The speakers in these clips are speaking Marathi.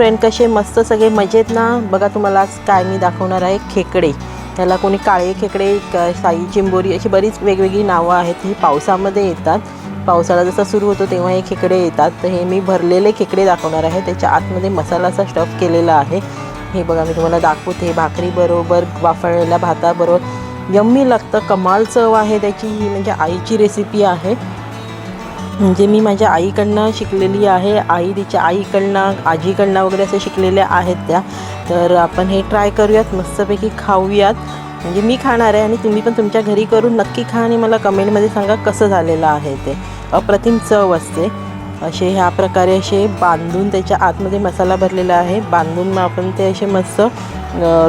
फ्रेंड कसे मस्त सगळे मजेत ना? बघा तुम्हाला आज काय मी दाखवणार आहे खेकडे. त्याला कोणी काळे खेकडे क- साई चिंबोरी अशी बरीच वेगवेगळी नावं आहेत. ही पावसामध्ये येतात. पावसाळा जसा सुरू होतो तेव्हा हे खेकडे येतात. तर हे मी भरलेले खेकडे दाखवणार आहे. त्याच्या आतमध्ये मसालाचा स्टफ केलेला आहे. हे बघा मी तुम्हाला दाखवते. भाकरीबरोबर वाफळलेल्या भाताबरोबर. यम्मी लागतं कमाल चव आहे त्याची. ही म्हणजे आईची रेसिपी आहे. म्हणजे मी माझ्या आईकडनं शिकलेली आहे. आई तिच्या आईकडनं आजीकडनं वगैरे असे शिकलेल्या आहेत त्या. तर आपण हे ट्राय करूयात. मस्तपैकी खाऊयात. म्हणजे मी खाणार आहे आणि तुम्ही पण तुमच्या घरी करून नक्की खा आणि मला कमेंटमध्ये सांगा कसं झालेलं आहे ते. अप्रतिम चव असते. असे ह्या प्रकारे असे बांधून त्याच्या आतमध्ये मसाला भरलेला आहे. बांधून मग आपण ते असे मस्त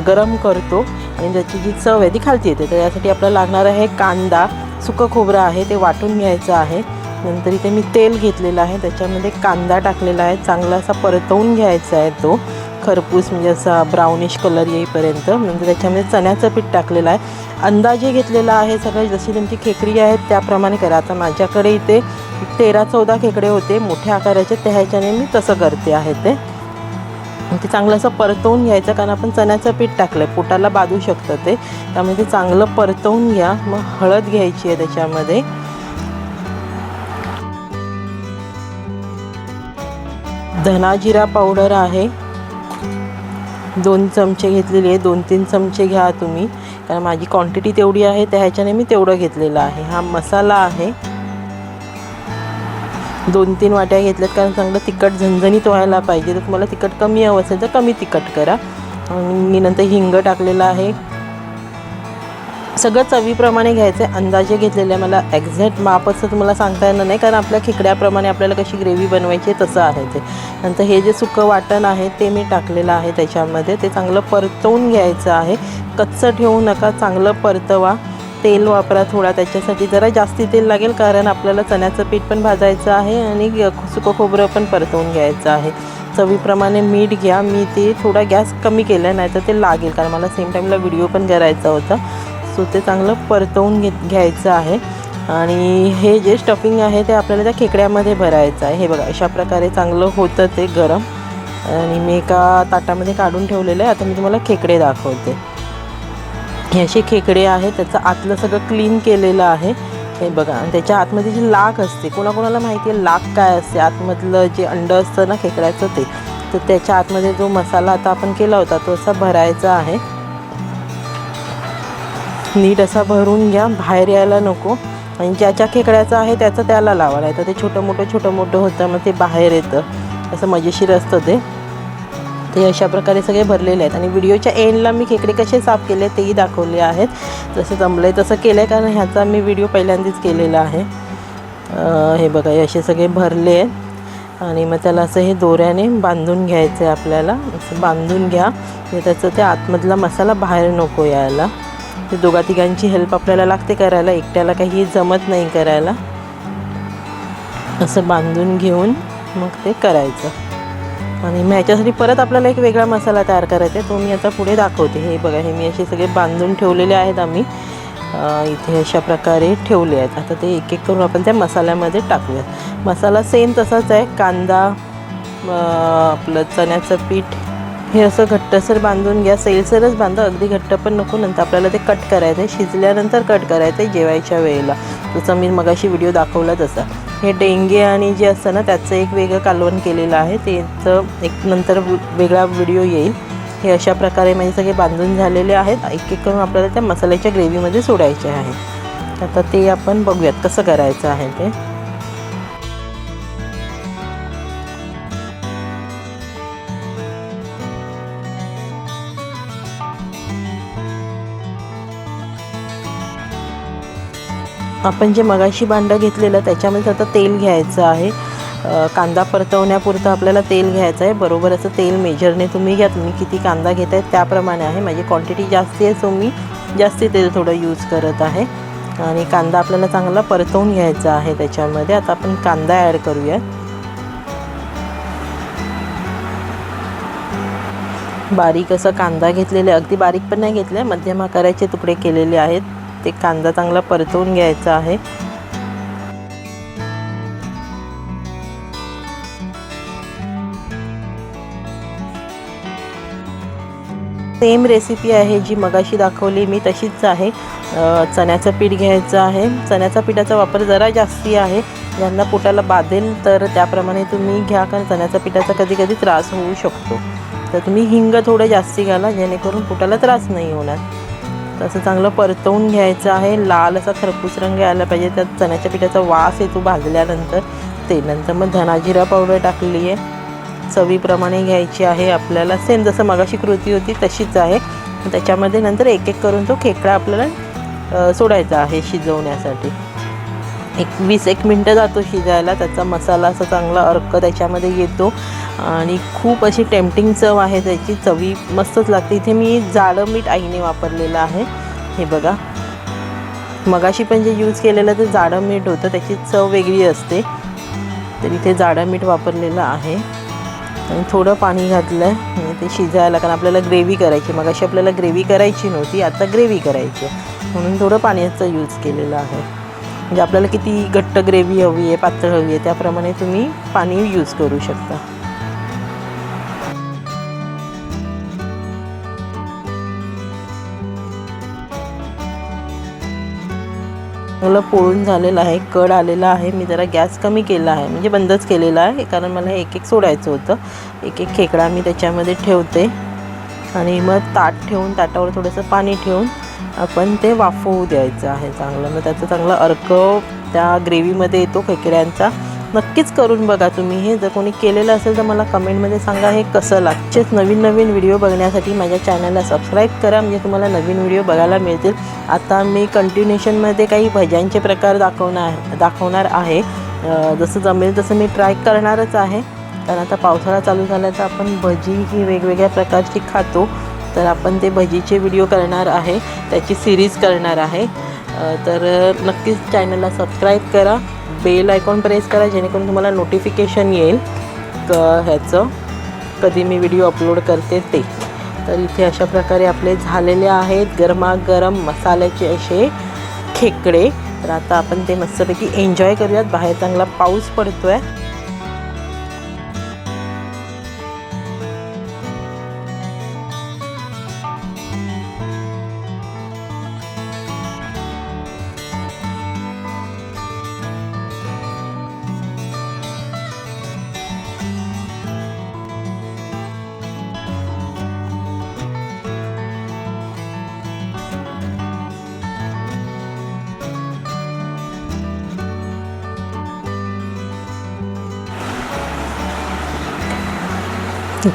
गरम करतो. आणि त्याची जी चव आहे ती खालती येते. तर यासाठी आपल्याला लागणार आहे कांदा. सुकं खोबरं आहे. ते वाटून घ्यायचं आहे. नंतर इथे मी तेल घेतलेलं आहे. त्याच्यामध्ये कांदा टाकलेला आहे. चांगला असा परतवून घ्यायचा आहे तो. खरपूस म्हणजे असा ब्राउनिश कलर येईपर्यंत. नंतर त्याच्यामध्ये चण्याचं पीठ टाकलेलं आहे. अंदाजे घेतलेला आहे सगळं. जशी तुमची खेकडी आहेत त्याप्रमाणे करा. आता माझ्याकडे इथे तेरा चौदा खेकडे होते. मोठ्या आकाराचे. त्या ह्याच्याने मी तसं करते आहे ते. ते चांगलं असं परतवून घ्यायचं. कारण आपण चण्याचं पीठ टाकलं आहे पोटाला बाधू शकतं ते. त्यामुळे ते चांगलं परतवून घ्या. मग हळद घ्यायची आहे त्याच्यामध्ये. धना जिरा पावडर आहे. दोन चमचे घेतलेले आहे. दोन तीन चमचे घ्या तुम्ही. कारण माझी क्वांटिटी तेवढी आहे त्या ह्याच्याने मी तेवढं घेतलेलं आहे. हा मसाला आहे. दोन तीन वाट्या घेतल्यात कारण चांगलं तिखट झणझणीत व्हायला पाहिजे. तर तुम्हाला तिखट कमी हवं असेल तर कमी तिखट करा. आणि मी नंतर हिंग टाकलेलं आहे. सगळं चवीप्रमाणे घ्यायचं आहे अंदाजे घेतलेलं आहे मला एक्झॅक्ट माप असं तुम्हाला सांगता येणार नाही कारण आपल्या खिकड्याप्रमाणे आपल्याला कशी ग्रेव्ही बनवायची आहे तसं आहे ते. नंतर हे जे सुकं वाटण आहे ते मी टाकलेलं आहे त्याच्यामध्ये. ते चांगलं परतवून घ्यायचं आहे. कच्चं ठेवू नका चांगलं परतवा. तेल वापरा थोडा त्याच्यासाठी जरा जास्ती तेल लागेल कारण आपल्याला चण्याचं पीठ पण भाजायचं आहे आणि सुकं खोबरं पण परतवून घ्यायचं आहे. चवीप्रमाणे मीठ घ्या. मी ते थोडा गॅस कमी केला नाही तर ते लागेल कारण मला सेम टाईमला व्हिडिओ पण करायचा होता. सो ते चांगलं परतवून घे घ्यायचं आहे. आणि हे जे स्टफिंग आहे ते आपल्याला त्या खेकड्यामध्ये भरायचं आहे. हे बघा अशा प्रकारे चांगलं होतं ते गरम. आणि मी एका ताटामध्ये काढून ठेवलेलं आहे. आता मी तुम्हाला खेकडे दाखवते. हे असे खेकडे आहे त्याचं आतलं सगळं क्लीन केलेलं आहे. हे बघा आणि त्याच्या आतमध्ये जी लाख असते कोणाकोणाला माहिती आहे लाख काय असते? आतमधलं जे अंड असतं ना खेकड्याचं ते तर त्याच्या आतमध्ये जो मसाला आता आपण केला होता तो असा भरायचा आहे. नीट असा भरून घ्या बाहेर यायला नको. आणि ज्याच्या खेकड्याचं आहे त्याचं त्याला लावायला येतं तर ते छोटं मोठं छोटं मोठं होतं मग ते बाहेर येतं. असं मजेशीर असतं ते. ते अशा प्रकारे सगळे भरलेले आहेत. आणि व्हिडिओच्या एंडला मी खेकडे कसे साफ केले तेही दाखवले आहेत. जसं जमलं आहे तसं केलं आहे कारण ह्याचा मी व्हिडिओ पहिल्यांदाच केलेला आहे. हे बघा असे सगळे भरले आहेत. आणि मग त्याला असं हे दोऱ्याने बांधून घ्यायचं आहे आपल्याला. असं बांधून घ्या. म्हणजे त्याचं ते आतमधला मसाला बाहेर नको यायला. ते दोघा तिघांची हेल्प आपल्याला लागते करायला. एकट्याला काही जमत नाही करायला. असं बांधून घेऊन मग ते करायचं. आणि मग ह्याच्यासाठी परत आपल्याला एक वेगळा मसाला तयार करायचा आहे. तो मी आता पुढे दाखवते. हे बघा हे मी असे सगळे बांधून ठेवलेले आहेत आम्ही. इथे अशा प्रकारे ठेवले आहेत. आता ते एक एक करून आपण त्या मसाल्यामध्ये टाकूयात. मसाला सेम तसाच आहे. कांदा आपलं चण्याचं पीठ हे असं घट्टसर बांधून घ्या. सैलसरच बांधा अगदी घट्ट पण नको. नंतर आपल्याला ते कट करायचं आहे शिजल्यानंतर कट करायचं आहे जेवायच्या वेळेला. जसं मी मगाशी व्हिडिओ दाखवला तसा. हे डेंगे आणि जे असतं ना त्याचं एक वेगळं कालवण केलेलं आहे. त्याचं एक नंतर वेगळा व्हिडिओ येईल. हे अशा प्रकारे म्हणजे सगळे बांधून झालेले आहेत. एक एक करून आपल्याला त्या मसाल्याच्या ग्रेव्हीमध्ये सोडायचे आहे आता ते आपण बघूयात कसं करायचं आहे ते. आपण जे मगाशी भांडं घेतलेलं त्याच्यामध्ये आता तेल घ्यायचं आहे. कांदा परतवण्यापुरतं आपल्याला तेल घ्यायचं आहे. बरोबर असं तेल मेजरने तुम्ही घ्या. तुम्ही किती कांदा घेत आहे त्याप्रमाणे आहे. माझी क्वांटिटी जास्ती आहे सो मी जास्ती तेल थोडं यूज करत आहे. आणि कांदा आपल्याला चांगला परतवून घ्यायचा आहे त्याच्यामध्ये. आता आपण कांदा ॲड करूया. बारीक असं कांदा घेतलेले अगदी बारीक पण नाही घेतले मध्यम आकाराचे तुकडे केलेले आहेत. ते कांदा चांगला परतवून घ्यायचा आहे. सेम रेसिपी आहे जी मगाशी दाखवली मी तशीच आहे. चण्याचं पीठ घ्यायचं आहे. चण्याचा पिठाचा वापर जरा जास्ती आहे. ज्यांना पोटाला बाधेल तर त्याप्रमाणे तुम्ही घ्या कारण चण्याच्या पिठाचा कधी कधी त्रास होऊ शकतो. तर तुम्ही हिंग थोडं जास्ती घाला जेणेकरून पोटाला त्रास नाही होणार. असं चांगलं परतवून घ्यायचं आहे. लाल असा खरपूस रंग यायला पाहिजे. त्यात चण्याच्या पिठाचा वास येतो भाजल्यानंतर. ते नंतर मग धनाजिरा पावडर टाकली आहे. चवीप्रमाणे घ्यायची आहे आपल्याला. सेम जसं मगाशी कृती होती तशीच आहे. त्याच्यामध्ये नंतर एक एक करून तो खेकडा आपल्याला सोडायचा आहे शिजवण्यासाठी. एक वीस एक मिनटं जातो शिजायला. त्याचा मसाला असा चांगला अर्क त्याच्यामध्ये येतो. आणि खूप अशी टेम्पटिंग चव आहे त्याची. चवी मस्तच लागते. इथे मी जाडं मीठ आईने वापरलेलं आहे. हे बघा. मगाशी पण जे यूज केलेलं ते जाडं मीठ होतं. त्याची चव वेगळी असते. तर इथे जाडं मीठ वापरलेलं आहे. आणि थोडं पाणी घातलं आहे ते शिजायला कारण आपल्याला ग्रेव्ही करायची. मग अशी आपल्याला ग्रेव्ही करायची नव्हती. आता ग्रेव्ही करायची आहे. म्हणून थोडं पाण्याचा यूज केलेला आहे. म्हणजे आपल्याला किती घट्ट ग्रेव्ही हवी आहे पातळ हवी आहे त्याप्रमाणे तुम्ही पाणी यूज करू शकता. मला पोळून झालेलं आहे कड आलेला आहे मी जरा गॅस कमी केला आहे म्हणजे बंदच केलेला आहे कारण मला एक एक सोडायचं होतं. एक एक खेकडा मी त्याच्यामध्ये ठेवते. आणि मग ताट ठेवून ताटावर थोडंसं पाणी ठेवून आपण ते वाफवू द्यायचं आहे चांगलं. मग त्याचं चांगला अर्क त्या ग्रेव्हीमध्ये येतो खेकड्यांचा. नक्कीच करून बघा तुम्ही. हे जर कोणी केलेलं असेल तर मला कमेंटमध्ये सांगा हे कसं लागतेच. नवीन नवीन व्हिडिओ बघण्यासाठी माझ्या चॅनलला सबस्क्राईब करा. म्हणजे तुम्हाला नवीन व्हिडिओ बघायला मिळतील. आता मी कंटिन्युएशनमध्ये काही भज्यांचे प्रकार दाखवणार दाखवणार आहे. जसं जमेल तसं मी ट्राय करणारच आहे. कारण आता पावसाळा चालू झाला तर आपण भजी ही वेगवेगळ्या प्रकारची खातो. तर आपण ते भजीचे व्हिडिओ करणार आहे. त्याची सिरीज करणार आहे. तर नक्कीच चॅनलला सबस्क्राईब करा. बेल आयकॉन प्रेस करा जेणेकरून तुम्हाला नोटिफिकेशन येईल क ह्याचं. कधी मी व्हिडिओ अपलोड करते ते. तर इथे अशा प्रकारे आपले झालेले आहेत गरमागरम मसाल्याचे असे खेकडे. तर आता आपण ते मस्तपैकी एन्जॉय करूयात. बाहेर चांगला पाऊस पडतो आहे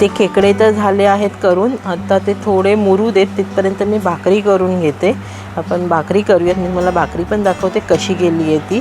ते खेकडे तर झाले आहेत करून. आता ते थोडे मुरू देत तिथपर्यंत मी भाकरी करून घेते. आपण भाकरी करूयात. मी मला भाकरी पण दाखवते कशी गेली आहे ती.